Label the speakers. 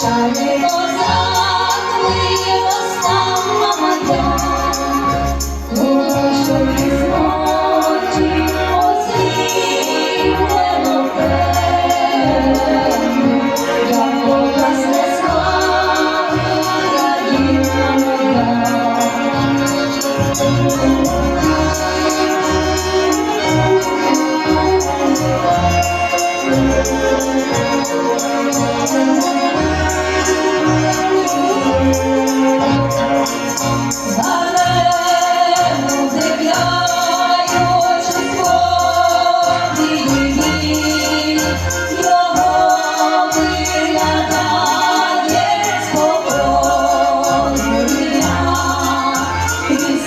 Speaker 1: Шанимо зранимо сама моя, Божої ночі осліплено тебе, Як у нас не слави, країна моя.